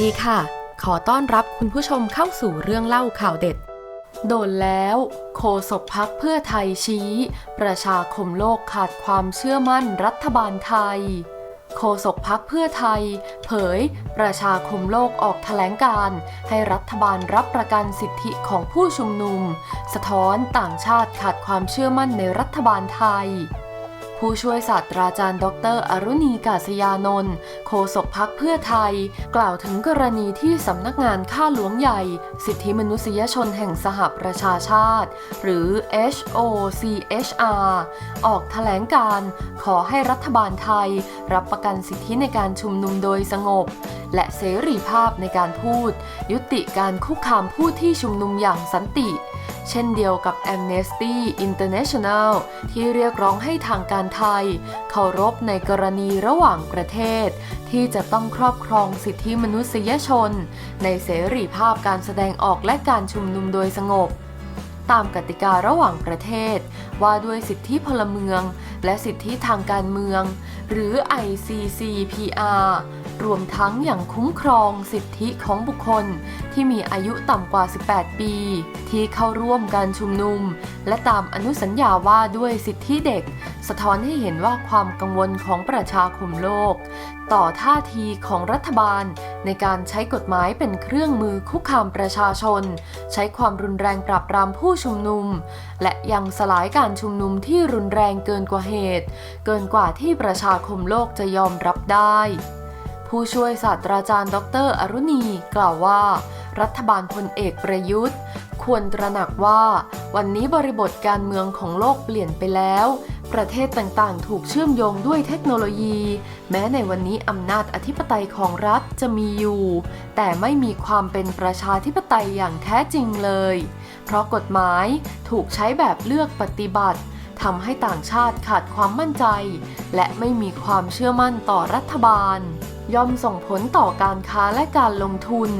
ดีค่ะ ขอต้อนรับคุณผู้ชมเข้าสู่เรื่องเล่าข่าวเด็ด โดนแล้ว โคศกพักเพื่อไทยชี้ ประชาคมโลกขาดความเชื่อมั่นรัฐบาลไทยโฆษกพักเพื่อไทย เผย ประชาคมโลกออกแถลงการ ให้รัฐบาลรับประกันสิทธิของผู้ชุมนุม สะท้อนต่างชาติขาดความเชื่อมั่นในรัฐบาลไทย ผู้ช่วยศาสตราจารย์ ดร อรุณีกาศยานนท์โฆษกพักเพื่อไทย กล่าวถึงกรณีที่สำนักงานข้าหลวงใหญ่ สิทธิมนุษยชนแห่งสหประชาชาติ หรือ HOCHR ออกแถลงการขอให้รัฐบาลไทย รับประกันสิทธิในการชุมนุมโดยสงบ และเสรีภาพในการพูด ยุติการคุกคามผู้ที่ชุมนุมอย่างสันติ เช่นเดียวกับ Amnesty International ที่เรียกร้องให้ทางการไทย เคารพในกรณีระหว่างประเทศ ที่จะต้องครอบครองสิทธิมนุษยชน ในเสรีภาพการแสดงออกและการชุมนุมโดยสงบ ตามกติการะหว่างประเทศ ว่าด้วยสิทธิพลเมือง และสิทธิทางการเมือง หรือ ICCPR รวมทั้งอย่างคุ้มครองสิทธิของบุคคลที่มีอายุต่ำกว่า 18 ปี ที่เข้าร่วมการชุมนุม และตามอนุสัญญาว่าด้วยสิทธิเด็ก สะท้อนให้เห็นว่าความกังวลของประชาคมโลก ต่อท่าทีของรัฐบาล ในการใช้กฎหมายเป็นเครื่องมือคุกคามประชาชน ใช้ความรุนแรงปราบปรามผู้ชุมนุม และยังสลายการชุมนุมที่รุนแรงเกินกว่าเหตุ เกินกว่าที่ประชาคมโลกจะยอมรับได้ ผู้ช่วยศาสตราจารย์ ดร อรุณี กล่าวว่า รัฐบาลพลเอกประยุทธ์ ควรตระหนักว่า วันนี้บริบทการเมืองของโลกเปลี่ยนไปแล้ว ประเทศต่างๆ ถูกเชื่อมโยงด้วยเทคโนโลยี แม้ในวันนี้อำนาจอธิปไตยของรัฐจะมีอยู่ แต่ไม่มีความเป็นประชาธิปไตยอย่างแท้จริงเลย เพราะกฎหมายถูกใช้แบบเลือกปฏิบัติทำให้ต่างชาติขาดความมั่นใจ และไม่มีความเชื่อมั่นต่อรัฐบาล ย่อมส่งผลต่อการค้าและการลงทุน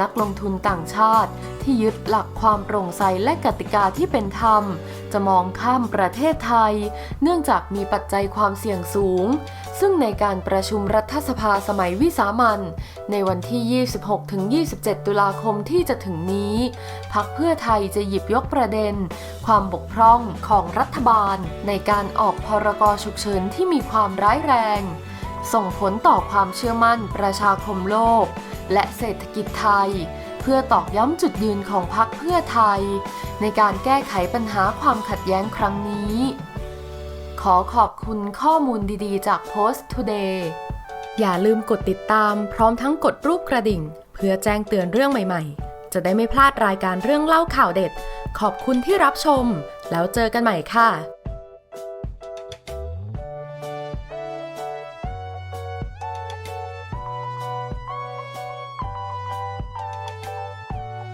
นักลงทุนต่างชาติที่ยึดหลักความโปร่งใสและกติกาที่เป็นธรรม จะมองข้ามประเทศไทย เนื่องจากมีปัจจัยความเสี่ยงสูง ซึ่งในการประชุมรัฐสภาสมัยวิสามันในวันที่ 26-27 ตุลาคมที่จะถึงนี้พักเพื่อไทยจะหยิบยกประเด็น ความบกพร่องของรัฐบาล ในการออกพรกฉุกเฉินที่มีความร้ายแรง ส่งผลต่อความเชื่อมั่นประชาคมโลก และเศรษฐกิจไทย เพื่อตอกย้ำจุดยืนของพรรคเพื่อไทย ในการแก้ไขปัญหาความขัดแย้งครั้งนี้ ขอขอบคุณข้อมูลดีๆ จาก Post Today อย่าลืมกดติดตามพร้อมทั้งกดรูปกระดิ่ง เพื่อแจ้งเตือนเรื่องใหม่ๆ จะได้ไม่พลาดรายการเรื่องเล่าข่าวเด็ด ขอบคุณที่รับชม แล้วเจอกันใหม่ค่ะ